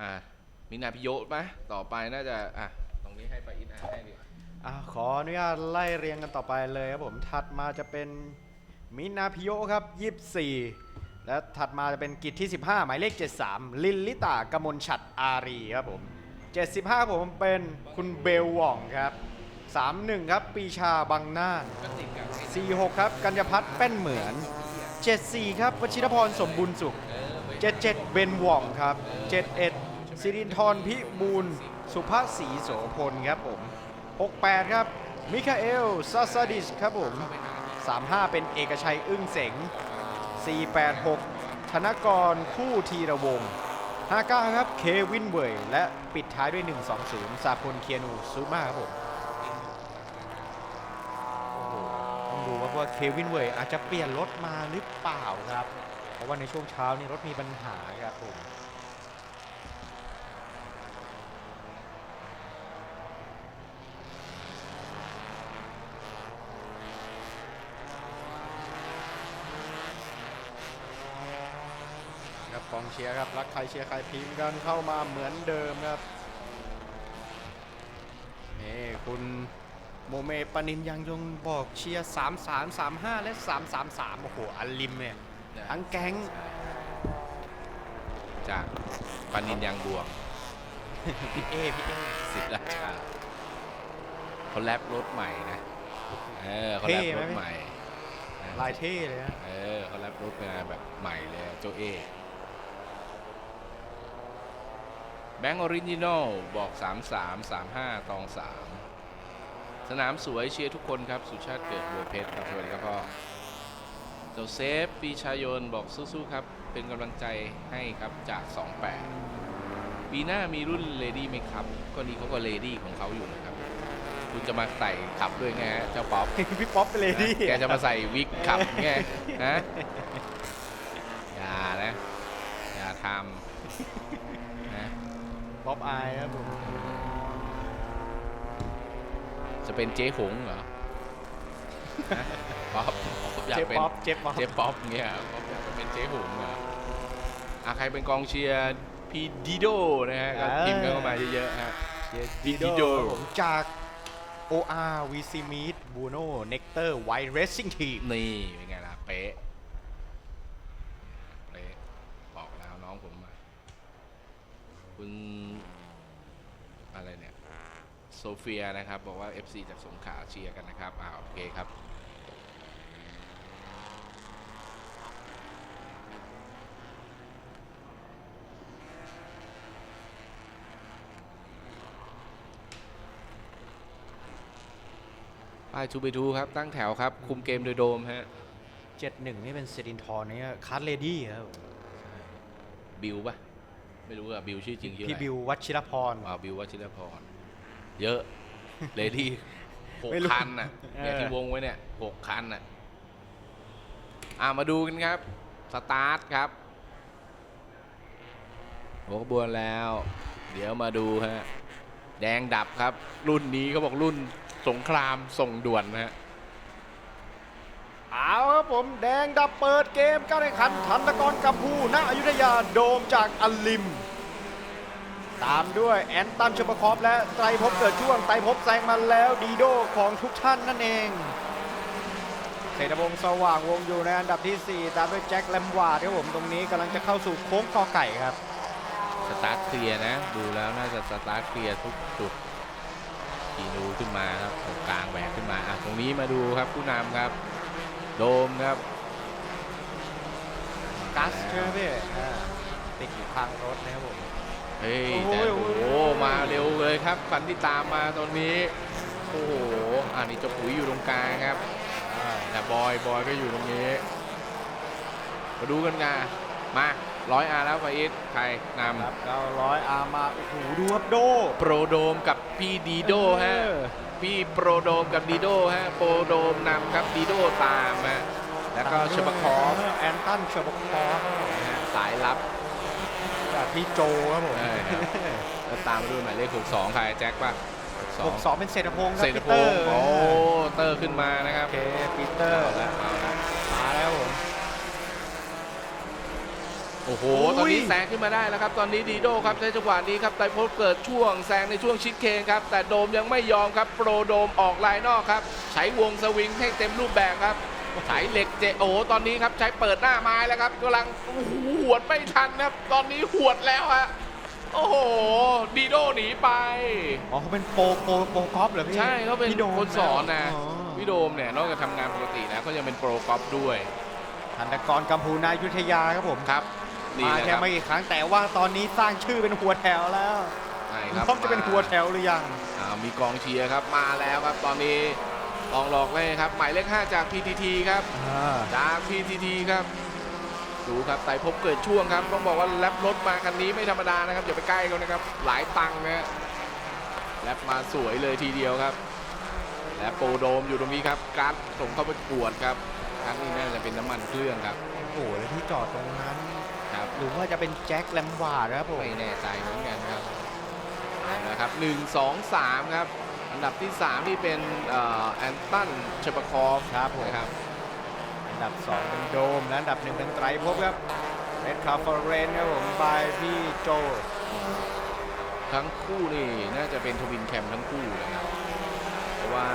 อ่ามีนาพิโยะไหมต่อไปน่าจะอะตรงนี้ให้ไปาอินอ่านให้ดีกว่าอะขออนุญาตไล่เรียงกันต่อไปเลยครับผมถัดมาจะเป็นมินาพิโยครับ24 และถัดมาจะเป็นกิจที่ 15 หมายเลข 73 ลินลิตากมลฉัดอารีครับผม 75ครับผมเป็นคุณเบลหว่องครับ 31 ครับปีชาบางนาฏก็ติดกับไอ้46 ครับ กัญญพัฒน์แป้นเหมือน 74 ครับวชิรพรสมบุญสุข เออไม่77 เบนหว่องครับ 71 สิรินทรพิบูลสุภาษีโสพลครับผม 68 ครับ มิคาเอลซาซาดิชครับผม 35 เป็นเอกชัยอึ้งเสง 486 ธนกรคู่ทีระวง 59 ครับ เควินเวยและปิดท้ายด้วย 120 สาพลเคียนูซูมาครับผมต้องดูว่าว่าเควินเวยอาจจะเปลี่ยนรถมาหรือเปล่าครับ เพราะว่าในช่วงเช้านี่รถมีปัญหาครับผม ครับกอง เชียร์ครับ รักใครเชียร์ใครพิมพ์กันเข้ามาเหมือนเดิมครับ นี่คุณโมเมปนินยังยงบอกเชียร์ 3 3 3 5 และ 3 3 3 โอ้โห อัลลิมเนี่ยทั้งแก๊งจากปานินยางบวงพี่เอพี่เอสิทธิ์ราชาเขาแรปรถใหม่นะ เออเขาแรปเท่ไหมรถใหม่ลายเท่เลยนะเออเขาแรปรถมาแบบใหม่เลยโจเอ แบงก์ออริจินอลบอก 3 3 3 5 ตอง 3 สนามสวยเชียร์ทุกคนครับ สุชาติเกิดบัวเพชรครับสวัสดีครับพ่อโจเซฟปีชายนบอกสู้ๆครับ เป็นกำลังใจให้ครับจาก 28 ปีหน้ามีรุ่นเลดี้ไหมครับ ก็นี่เขาก็เลดี้ของเขาอยู่นะครับ คุณจะมาใส่ขับด้วยไงฮะเจ้าป๊อป พี่ป๊อปไปเลยดิแกจะมาใส่วิกขับไงนะอย่านะ อย่าทำนะ ป๊อปอายครับผมจะเป็นเจ๊หงเหรอนะป๊อปอยากเจ๊เป็นป๊อปเจ๊ป๊อปเจ๊ป๊อปเงี้ยป๊อปอยากจะเป็นเจ๊หงเหรออะใครเป็นกองเชียร์พี่ดิโดนะฮะก็พิมพ์กันเข้ามาเยอะๆฮะเจ๊ดิดิโดโดครับผมจาก OR VC Meet Bruno Nectar White Racing Team นี่เป็นไงล่ะ เป๊ะ เป๊ะ บอกแล้วน้องผมมา คุณอะไรเนี่ย โซเฟียนะครับ บอกว่า FC จากสงขลาเชียร์กันนะครับอ่าโอเคครับป้ายทูไปทูครับ ตั้งแถวครับ คุมเกมโดยโดมฮะ71นี่เป็นเซรินทรเนี่ยคาร์เลดี้ครับบิวปะ ไม่รู้อะบิวชื่อจริงชื่อพี่อะไรบิววัชิรพร อ่าบิววัชิรพร เยอะ เลดี้หกไม่รู้คันน่ะเออเนี่ยที่วงไว้เนี่ยหกคันน่ะอ่ามาดูกันครับ สตาร์ทครับหัวขบวนแล้ว เดี๋ยวมาดูฮะ แดงดับครับ รุ่นนี้เขาบอกรุ่นสงครามส่งด่วนนะฮะ เอาครับผมแดงดับเปิดเกมการแข่งขันทันตะกรกัมพูณอยุธยาโดมจากอัลลิม ตามด้วยแอนตันชมคอฟและไตรภพเกิดช่วงไตรภพแซงมาแล้วดีโดของทุกท่านนั่นเองเศรษฐพงศ์สว่างวงอยู่ในอันดับทีสี่ 4 ตามด้วยแจ็คแลมวาร์ดครับผมตรงนี้กำลังจะเข้าสู่โค้งกอไก่ครับ สตาร์ทเคลียร์นะ ดูแล้วน่าจะสตาร์ทเคลียร์ทุกจุดกีนูขึ้นมาครับตรงกลางแหวกขึ้นมาอะตรงนี้มาดูครับผู้นำครับ โดมครับกัสใช่ไหมพี่อ่าติดอยู่ข้างรถนะครับผม เฮ้ยโอ้แต่ยโอ้โอ้ยโหโอ้ยมาเร็วเลยครับคันที่ตามมาตอนนี้โอ้โหอันนี้เจะปุ๋ยอยู่ตรงกลางครับอ่าแต่บอยบอยก็อยู่ตรงนี้มาดูกันงามาร้อยอาแล้วฟาอิสใครนครับ900อาร์มาโอ้โหดูครับโดำโปรโดมกับพี่ดีโดฮะเออพี่โปรโดมกับดีโดฮะโปรโดมนำครับดีโดตามฮะแล้วก็ชบคอฟแอนตันชบคอฟนะฮะสายลับจาก พี่โจครับผมใช่ครับแล้วตามมาด้วยหมายเลข62ใครแจ็คป่ะหกสองเป็นเศรษฐพงศ์ครัเศบรษฐปีพเตองร์ศ์โอ้เตอร์ขึ้นมานะครับโอเคปีเตอร์เอาละเอาละมาแล้วผม โอโอ้โหอุ้ยตอนนี้แซงขึ้นมาได้แล้วครับ ตอนนี้ดีโดครับในจังหวะนี้ครับไตรภพเกิดช่วงแซงในช่วงชิดเคนครับ แต่โดมยังไม่ยอมครับ โปรโดมออกลายนอกครับ ใช้วงสวิงให้เต็มรูปแบบครับ ใช้เหล็กเจโอ้โหตอนนี้ครับใช้เปิดหน้าไม้แล้วครับกำลังโอ้โหหวดไม่ทันครับ ตอนนี้หวดแล้วฮะโอ้โหดีโดหนีไป อ๋อเขาเป็นโปรโปรโปรกอล์ฟเหรอพี่ใช่เขาเป็นพี่โดมคนสอนนะอ๋อพี่โดมเนี่ยนอกจากทำงานปกติแล้วก็ยังเป็นโปรกอล์ฟด้วยธนกรกัมพูนายุทธยาครับผมครับนี่มานะคแค่รับไม่กี่ครั้งแต่ว่าตอนนี้สร้างชื่อเป็นหัวแถวแล้วใช่ครับพร้อมจะเป็นหัวแถวหรือยังอ่ามีกองเชียร์ครับมาแล้วครับตอนนี้ กองหลอกเลยครับ หมายเลข5จาก PTT ครับจาก PTT ครับดูครับไต่พบเกิดช่วงครับ ต้องบอกว่าแลบรถมาคันนี้ไม่ธรรมดานะครับอย่าไปใกล้เขานะครับ หลายตังค์นะฮะแลบมาสวยเลยทีเดียวครับ และโปรโดมอยู่ตรงนี้ครับการ์ดส่งเข้าไปกวดครับการ์ดนี่น่าจะเป็นน้ำมันเครื่องครับโอ้โหแล้วที่จอดตรงนั้นครับหรือว่าจะเป็นแจ็คแลมวาร์ดนะครับผมไม่แน่ใจเหมือนกันครับเอาละครับหนึ่งสองสามครับ อันดับที่สามที่เป็นเอ่อแอนตันเชปคอฟครับผมนะครับอันดับ 2 เป็นโดม และอันดับหนึ่งเป็นไตรภพครับเรดคาร์ฟอร์เรนครับผมบายพี่โจ ทั้งคู่นี่น่าจะเป็นทวินแคมทั้งคู่นะครับเพราะว่า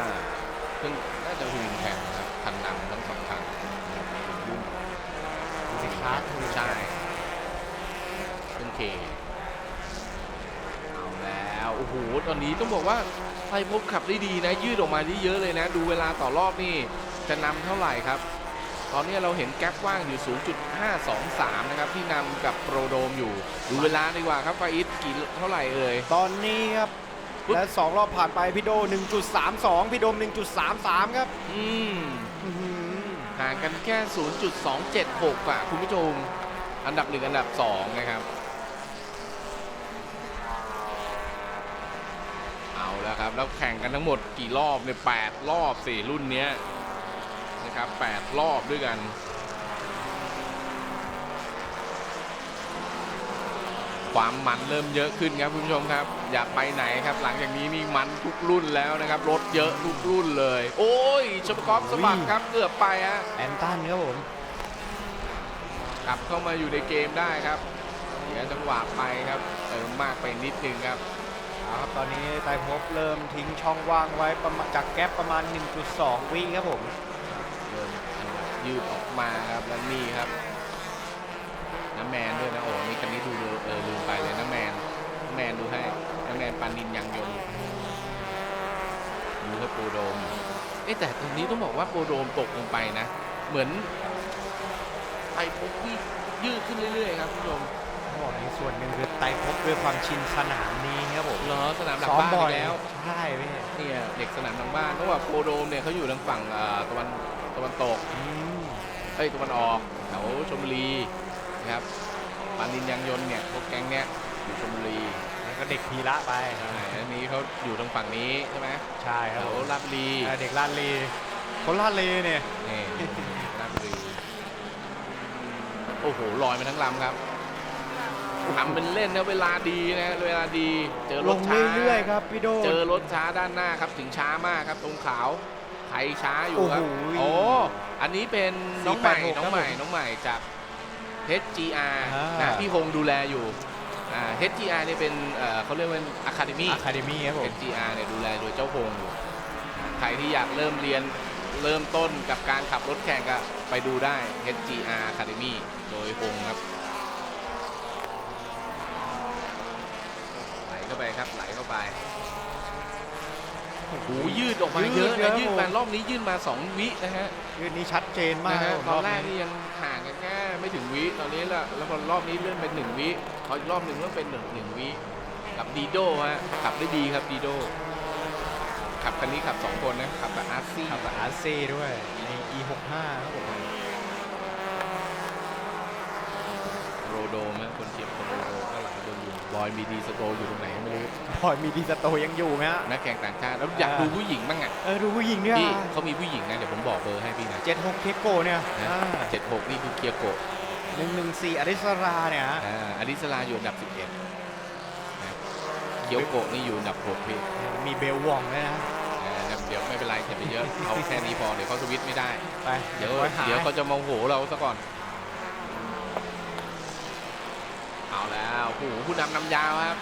เพิ่งน่าจะทวินแคมนะครับคันนำทั้งสองคันนะครับรุ่นดูสิครับใช่เครื่องเคเอาแล้ว โอ้โหตอนนี้ต้องบอกว่าไทยพบขับได้ดีนะ ยืดออกมาได้เยอะเลยนะ ดูเวลาต่อรอบนี่จะนำเท่าไหร่ครับ ตอนนี้เราเห็นแก๊ปว่างอยู่ 0.523 นะครับ ที่นำกับโปรโดมอยู่ ดูเวลาดีกว่าครับฟาอิสกี่เท่าไหร่เอ่ยตอนนี้ครับปุ๊บและ2รอบผ่านไปพี่โด 1.32 พี่โดม 1.33 ครับ อืมอื้อหือห่างกันแค่ 0.276อะคุณผู้ชม อันดับหนึ่งอันดับสองนะครับ เอา แล้วครับ แล้วแข่งกันทั้งหมดกี่รอบเนี่ยแปดรอบสี่รุ่นเนี้ยนะครับแปดรอบด้วยกันความมันเริ่มเยอะขึ้นครับคุณผู้ชมครับ อยากไปไหนครับหลังจากนี้นี่มันทุกรุ่นแล้วนะครับรถเยอะทุกรุ่นเลย โอ้ยชมกอฟสะบัดครับเกือบไปฮะแอนตันครับผมกลับเข้ามาอยู่ในเกมได้ครับเสียจังหวะไปครับเติมมากไปนิดนึงครับเอา ครับตอนนี้ไตรภพเริ่มทิ้งช่องว่างไว้ประมาณจากแก๊ปประมาณ 1.2 วิครับผมเริ่มยืดออกมาครับแล้วนี่ครับน้ำแมนด้วยนะโอ้นี่คันนี้ดูดูเออลืมไปเลยน้ำแมนน้ำแมนดูให้น้ำแมนปานินยังยนต์ดูครับโปรโดมเอ๊ะแต่ตรงนี้ต้องบอกว่าโปรโดมตกลงไปนะ เหมือนไปปุ๊บวิ่งยืดขึ้นเรื่อยๆครับคุณผู้ชมเขาบอกในส่วนหนึ่งคือ ไตรภพด้วยความชินสนามนี้ครับผมเหรอสนามหลังซ้อมบ้านบ่อีอยกแล้วใช่พี่เนี่ยเด็กสนามทางบ้านเพราะว่าโปรโดมเนี่ยเขาอยู่ทางฝั่งเอ่อตะวันตะวันตกอืมเอ้ยตะวันออกแถวชลบุรีนะครับปานินยางยนต์เนี่ยพวกแก๊งเนี้ยอยู่ชลบุรีแล้วก็เด็กพีระไปใช่อันนี้เขาอยู่ทางฝั่งนี้ใช่ไหมใช่คแถรับวผมลาดบุรีอ่าเด็กลาดลีคนลาดลีเนี่ยนี่ลาดบุรีโอ้โหลอยมาทั้งลำครับ ทำเป็นเล่นนะเวลาดีนะเวลาดีเจอรลถงช้าเรื่อยๆครับพี่โดเจอรถช้าด้านหน้าครับถึงช้ามากครับตรงขาวใครช้าอยู่ครับโอ้โหโอ้อันนี้เป็นน้องใหม่486น้องใหม่ครับผมน้องใหม่จาก HGR อ่านนะพี่ฮงดูแลอยู่อ่า HGR เนี่ยเป็นเอ่อเขาเรียกว่า Academy อะคาเดมี่ครับผม HGR เนี่ยดูแลโดยเจ้าฮงอยู่ใครที่อยากเริ่มเรียนเริ่มต้นกับการขับรถแข่งก็ไปดูได้ HGR Academy โดยฮงครับ ไหลเข้าไป ครับไหลเข้าไปโอ้โหยืดออกมาเยอะยืดเยนะอะยืดผมมารอบนี้ยืดมา2วินะฮะยืนนี้ชัดเจนมากนะคฮะรับผมตอนแรกบนี่ยังห่างกันแค่ไม่ถึงวิตอนนี้ละแล้วพอรอบนี้เลื่อนเป็นหนึ่งวิพออีกรอบหนึ่งเลื่อนเป็นหนึ่งหนึ่งวิกับดีโดฮะขับได้ดีครับดีโดขับคันนี้ขับสองคนนะขับกับอาร์ซี่ขับกับอาร์ซีด้วยใน E65 ครับผมโรโดมะคนเชียร์คนโรโด บอยมีดีสโตอยู่ตรงไหนไม่รู้พอยมีดีสโตยังอยู่ไหมฮะ นักแข่งต่างชาติแล้วอยากอ่าดูผู้หญิงบ้างอะเออดูผู้หญิงเนี่ยพี่เขามีผู้หญิงนะเดี๋ยวผมบอกเบอร์ให้พี่นะเจ็ดหกเทโกเนี่ยเจ็ดหกนี่คือเคียโกะหนึ่งหนึ่งสี่อริสราเนี่ยฮะอ่าอดิสลาอยู่อันดับ11นะเคียวโกะนี่อยู่อันดับ6พี่มีเบลวองด้วยนะอ่าเดี๋ยวไม่เป็นไรอย่าไปเยอะเอาแค่นี้พอเดี๋ยวเขาสวิตช์ไม่ได้ไปเดี๋ยวไว้หาเดี๋ยวเขาจะโมโหเราซะก่อน เอาแล้วโอ้โหผู้นำนำยาวครับ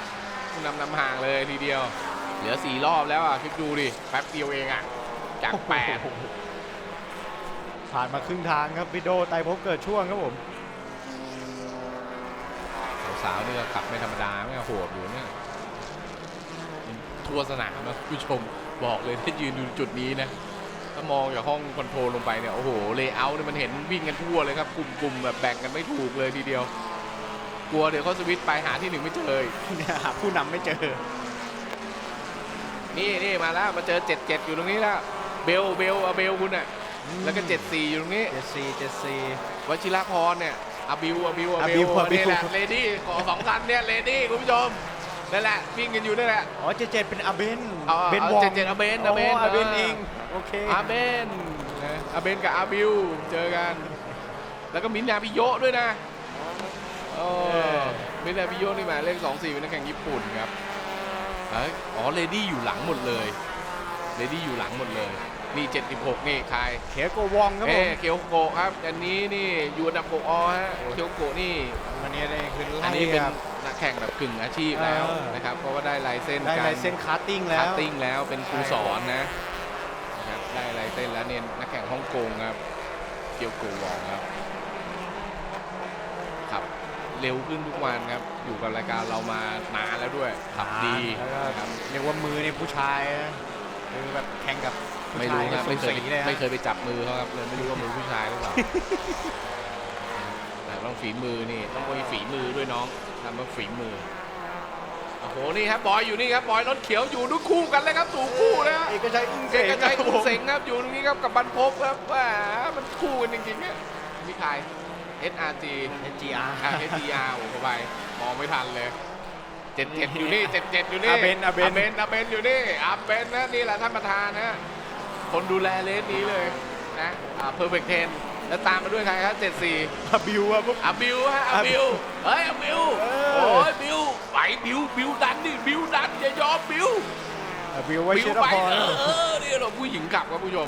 ผู้นำนำห่างเลยทีเดียว เหลือสี่รอบแล้วอะคิดดูดิแป๊บเดียวเองอะจากแปดผ่านมาครึ่งทางครับพี่โดไตรภพเกิดช่วงครับผมสาวๆนี่ก็ขับไม่ธรรมดาไม่โหดอยู่เนี่ยทั่วสนามนะผู้ชมบอกเลยถ้ายืนอยู่จุดนี้นะถ้ามองจากห้องคอนโทรลลงไปเนี่ยโอ้โหเลเยอร์เนี่ยมันเห็นวิ่งกันทั่วเลยครับกลุ่มๆแบบแบ่งกันไม่ถูกเลยทีเดียว กลัวเดี๋ยวเขาสวิตช์ไปหาที่หนึ่งไม่เจออีกเนี่ยหาผู้นำไม่เจอ นี่นี่มาแล้วมาเจอ77อยู่ตรงนี้แล้วเบลเบลเอาเบลคุณอะแล้วก็74อยู่ตรงนี้เจ็ดสี่เจ็ดสี่วชิรพรเนี่ยอาบิวอาบิวอาอาบิบิววอาบิว นี่แหละเลดี้ขอสองคันเนี่ยเลดี้คุณผู้ชมนั่นแหละวิ่งกันอยู่นั่นแหละ อ๋อเจ็ดเจ็ดเป็นอาเบนเอาเบนเอาวองเจ็ดเจ็ดอาเบนอาเบนอาเบนเออ เองโอเคอาเบนนะอาเบนกับอาบิวเจอกัน แล้วก็มินนาบิโยะด้วยนะ โอ้มินนาบิโยะนี่หมายเลข 24 เป็นนักแข่งญี่ปุ่นครับเอ้ยอ๋อ เลดี้อยู่หลังหมดเลย เลดี้อยู่หลังหมดเลย นี่ 76 นี่ใครเขียโกวองครับผเอ้มเคียวโกะครับ อันนี้นี่อยู่อันดับ6อฮะ เคียวโกะนี่ วันนี้ได้คืออันไล่นี้เป็นครับ นักแข่งแบบกึ่งอาชีพแล้วเออ นะครับ เพราะว่าได้ลายเส้นได้การ ลายเส้นคาร์ติ้งแล้วคัตติ้งแล้วเป็นครูสอนนะนะครับได้ลายเส้นแล้วเนี่ยนักแข่งฮ่องกงครับ เกียวโกวองครับครับ เร็วขึ้นทุกวันครับ อยู่กับรายการเรามานานแล้วด้วยขับดีแล้วก็นะครับเรียกว่ามือในผู้ชายนะคือแบบแข่งกับผู้ไม่ชารู้ยครับไม่เคยสูสีเลยฮะไม่เคยไปจับมือเขาครับเลยไม่รู้ว่ามือผู้ชายหรือเปล่า แต่ต้องฝีมือนี่ต้องมีฝีมือด้วยน้องทำมาฝีมือโอ้โหนี่ครับบอยอยู่นี่ครับบอยรถเขียวอยู่ด้วยคู่กันเลยครับสู่คู่นะเอกชัยอึ้งเอกชัยครับตุ้ผงมเสงครับอยู่ตรงนี้ครับกับบรรพบครับว่ามันคู่กันจริงๆเนี่ยมีใคร SRG เอจีอาร์อ่า SDR โอ้โหไปมองไม่ทันเลยเจ็ดเจ็ดอยู่นี่เจ็ดเจ็ดอยู่นี่อาเบนอาเบน อาเบนอาเบนอยู่นี่อาเบนนะนี่แหละท่านประธานนะคนดูแลเลสนี้เลยนะอ่าเพอร์เฟกเทนแล้วตามมาด้วยใครครับเจ็ดสี่อาบิวอะพวก อาบิวฮะอาบิวเฮ้ยอาบิวเออ โอ้ยบิวไปบิวบิวดันดิบิวดันอย่ายอมบิวอาบิววบิชิวรไปพรเออเออนี่เราผู้หญิงกลับครับผู้ชม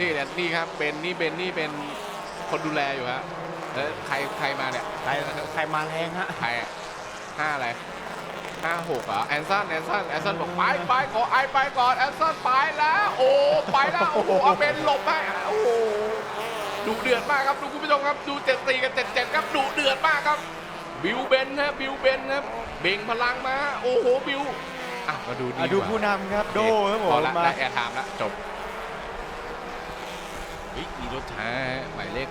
นี่แหละนี่ครับเป็นนี่เป็นนี่เป็นคนดูแลอยู่ฮะ แล้วใครใครมาเนี่ย ใครใครมาแรงฮะ ใครอะห้าอะไรห้าหกเหรอแอนซันแอนซันแอนซันบอกไปไปขอไอไปก่อนแอนซันไปแล้ว โอ้ไปแล้วโอ้โหเอาเบนหลบให้โอ้โหดูเดือดมากครับดูคุณผู้ชมครับดูเจ็ดสี่กับเจ็ดเจ็ดครับดูเดือดมากครับ บิวเบนนะบิวเบนนะเบ่งพลังมาโอ้โหบิวอะมาดูดีอะดูกว่าผู้นำครับ โดครับผพอมละมาได้แอร์ไทม์ละจบเฮ้ยมีรถช้าหมายเลข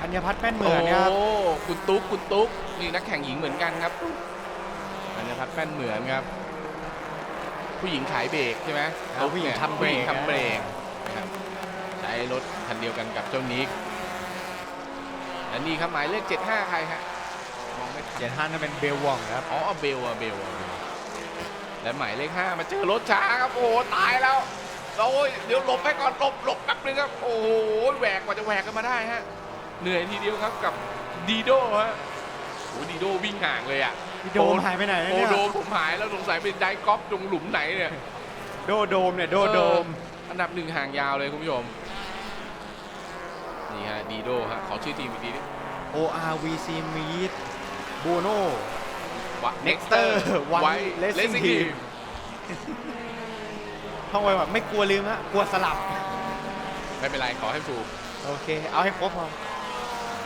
ธัญพัฒน์แป้นเหมือนครับโอ้คุณตุ๊กคุณตุ๊กนี่นักแข่งหญิงเหมือนกันครับอัญญพัฒน์แป้นเหมือนครับ ผู้หญิงขายเบรกใช่ไหมเอาผู้หญิงทำเบรกผู้หญิงทำเบรกนะครับใช้รถคันเดียวกันกับเจ้านิกและนี่ครับหมายเลข75 ใครฮะมองไม่ทันเจ็ดห้านั่นเป็นเบลวองครับอ๋อเบลอะเบลอะเบลและหมายเลขห้ามาเจอรถช้าครับโอ้โหตายแล้วโอ้ยเดี๋ยวหลบให้ก่อนหลบหลบแป๊บนึงครับโอ้โหแหวกกว่าจะแหวกกันมาได้ฮะ เหนื่อยทีเดียวครับกับดีโดฮะโอ้ดีโดวิ่งห่างเลยอะพี่โดมหายไปไหนนะโอ้เนี่ยโดมผมหายแล้วสงสัยเป็นไดกอล์ฟตรงหลุมไหนเนี่ยโดโดมเนี่ยโดโดมเอออันดับหนึ่งห่างยาวเลยคุณผู้ชมนี่ฮะดีโดฮะขอชื่อทีมอีกทีดิ ORVC Meet โบโนวะ Nexter One ไว้ Racing Racing Team Team ท่องไว้ว่าไม่กลัวลืมฮะกลัวสลับ ไม่เป็นไรขอให้ถูก โอเค เอาให้ครบพอ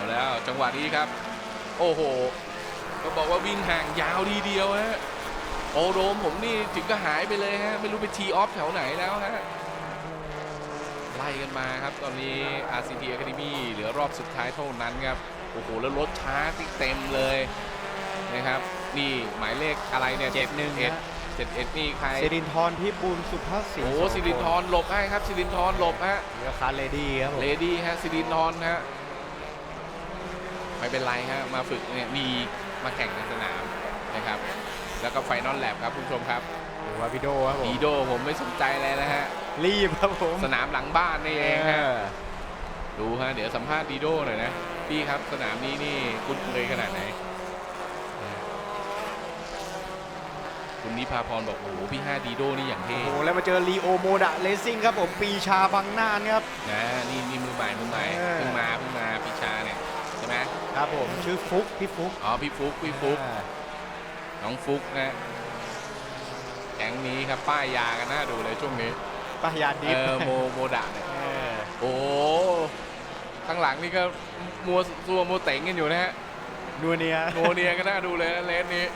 เอาแล้วจังหวะนี้ครับ โอ้โห ก็บอกว่าวิ่งห่างยาวทีเดียวฮะโอโดมผมนี่ถึงก็หายไปเลยฮะ ไม่รู้ไปทีออฟแถวไหนแล้วฮะ ไล่กันมาครับ ตอนนี้ RCT Academy เหลือรอบสุดท้ายเท่านั้นครับ โอ้โห แล้วรถช้าติเต็มเลยนะครับ นี่หมายเลขอะไรเนี่ยเจ็ดหนึ่งเอ็ดฮะเจ็ดเอ็ดนี่ใครสิรินทรพิบูลสุภาษิโอ้สิรินทรหลบให้ครับสิรินทรหลบฮะราคาเลดี้ครับผมเลดี้ฮะสิรินทรฮะ ไม่เป็นไรฮะมาฝึกเนี่ยมีมาแข่งในสนามนะครับ แล้วก็ไฟนอลแลบครับคุณผู้ชมครับโอ้ว่าพี่โดครับผมดีโดผมไม่สนใจอะไรนะฮะรีบครับผมสนามหลังบ้านนี่เองฮะเออดูฮะเดี๋ยวสัมภาษณ์ดีโดหน่อยนะพี่ครับสนามนี้นี่คุณเคยขนาดไหนคุณนิพาพรบอกโอ้โหพี่ห้าดีโดนี่อย่างเท่โอ้โหแล้วมาเจอลีโอโมดะเลสซิ่งครับผมปีชาบางนานครับนะนี่นี่มือใหม่มือใหม่เออเพิ่งมาเพิ่งมาปีชาเนี่ยใช่ไหม ครับผมชื่อฟุกพี่ฟุกอ๋อพี่ฟุกพี่ฟุกอ่าน้องฟุกนะแก๊งนี้ครับป้ายยากันน่าดูเลยช่วงนี้ปะยาดิเอฟอโมโมดะเนี่ยเออโอ้โหข้างหลังนี่ก็มัวซัวมัวเต๋งกันอยู่นะฮะนัวเนียโนเนียก็น่าดูเลยนะเลสนี้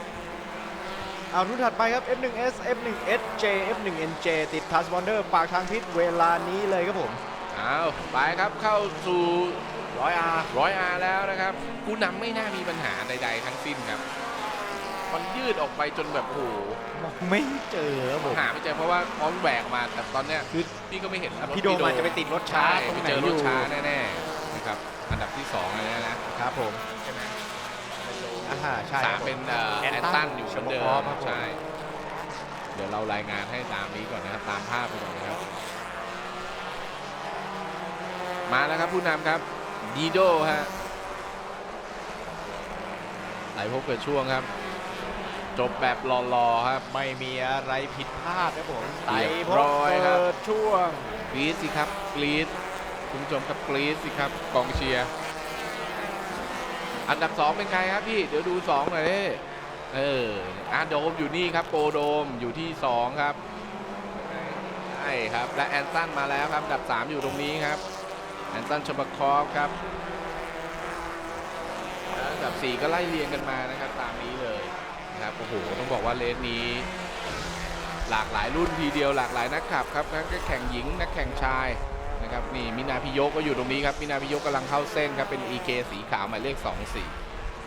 เอารุ่นถัดไปครับ F1S F1SJ F1NJ ติดทัสบอนเดอร์ปากทางพิษเวลานี้เลยครับผม อ้าวไปครับเข้าสู่ ร้อยอาร้อยอาแล้วนะครับผู้นำไม่น่ามีปัญหาใด ๆ ทั้งสิ้นครับมันยืดออกไปจนแบบโอ้โหมองไม่เจอครับผมหาไม่เจอเพราะว่าพร้อมแบกมาแต่ตอนเนี้ยคือพี่ก็ไม่เห็นรถพี่โดมอาจจะไปติดรถช้าใช่ตรงไปไหนเจออรถยู่ช้าแน่ๆนะครับอันดับที่สองเลยนะนะครับผมใช่ไหมอ่าใช่สาคมรับผมเป็นเอ่อแอนแอนตัตันนอยู่เหมือนเดิมเชอร์บคอฟครับผมใช่เดี๋ยวเรารายงานให้ตามนี้ก่อนนะครับตามภาพไปก่อนนะครับ มาแล้วครับผู้นำครับ ดีโดฮะไหลพบเกิดช่วงครับ จบแบบรอๆครับ ไม่มีอะไรผิดพลาดครับผมไต่เรียบพร้บอยครับเปิดช่วงกรีดสิครับกรีดคุณผู้ชมครับกรีดสิครับกองเชียร์อันดับสองเป็นใครครับพี่ เดี๋ยวดูสองหน่อยดิเอออาโดมอยู่นี่ครับโปรโดมอยู่ที่สองครับ ใช่ครับ และแอนตันมาแล้วครับ อันดับสามอยู่ตรงนี้ครับ แอนตันชบคอฟครับอันดับสี่ก็ไล่เรียงกันมานะครับตามนี้เลยนะครับโอ้โหต้องบอกว่าเลนนี้ หลากหลายรุ่นทีเดียวหลากหลายนักขับครับทั้งแข่งหญิงนักแข่งชายนะครับนี่มินาพิโยก็อยู่ตรงนี้ครับมินาพิโยกำลังเข้าเส้นครับเป็น EK สีขาวหมายเลข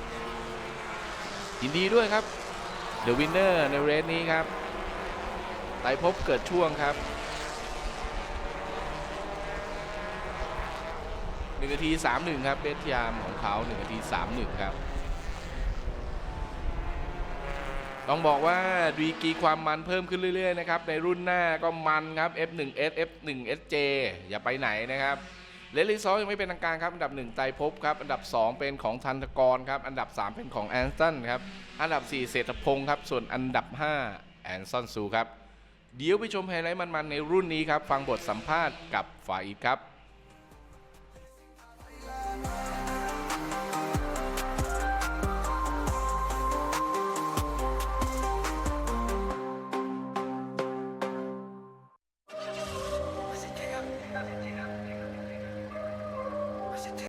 24 ยินดีด้วยครับเดอะวินเนอร์ในเรสนี้ครับไต่พบเกิดช่วงครับ 1นาที 31 ครับเบสยามของเขา1นาที 31 ครับ ต้องบอกว่าดีกีความมันเพิ่มขึ้นเรื่อย ๆ นะครับ ในรุ่นหน้าก็มันครับ F1S F1SJ อย่าไปไหนนะครับเลลิซอยังไม่เป็นทางการครับ อันดับ 1 ไตรภพครับ อันดับ 2 เป็นของทันตกรครับ อันดับ 3 เป็นของแอนสันครับ อันดับ 4 เศรษฐพงศ์ครับ ส่วนอันดับ 5 แอนซอนซูครับ เดี๋ยวไปชมไฮไลท์มันๆในรุ่นนี้ครับ ฟังบทสัมภาษณ์กับฝ่ายอีกครับ Bye.